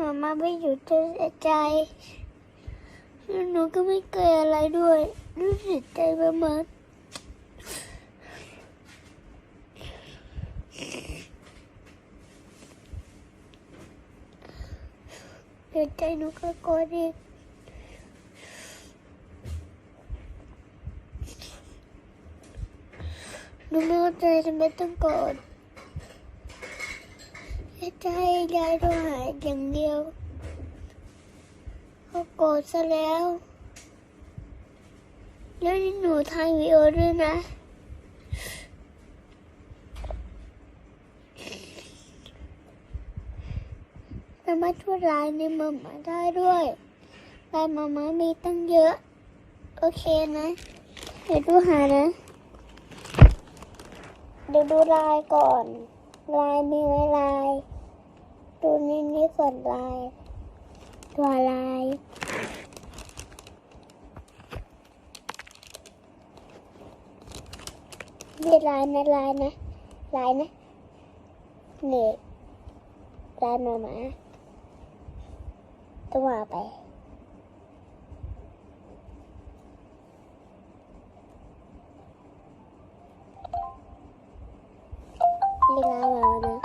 มามาไม่อยู่จะเสียใจหนูก็ไม่เคยอะไรด้วยรู้สึกใจมากๆเสียใจหนูก็กลัวดิหนูไม่เข้าใจทำไมต้องกรธแค่จะให้ยายโทรหาอย่างเดียวก็โกรธซะแล้ว แล้วนี่หนูถ่ายวีโอด้วยนะสามารถช่วยไลน์ในมาม่าได้ด้วยไลน์มาม่ามีตั้งเยอะ โอเคนะ เดี๋ยวดูหานะ เดี๋ยวดูไลน์ก่อนไลน์มีไว้ไลน์ วลาย ตัวลายนี่ลายนะลายนะลายนะนี่ลายหมาตัวไปนี่ลายหมาหมา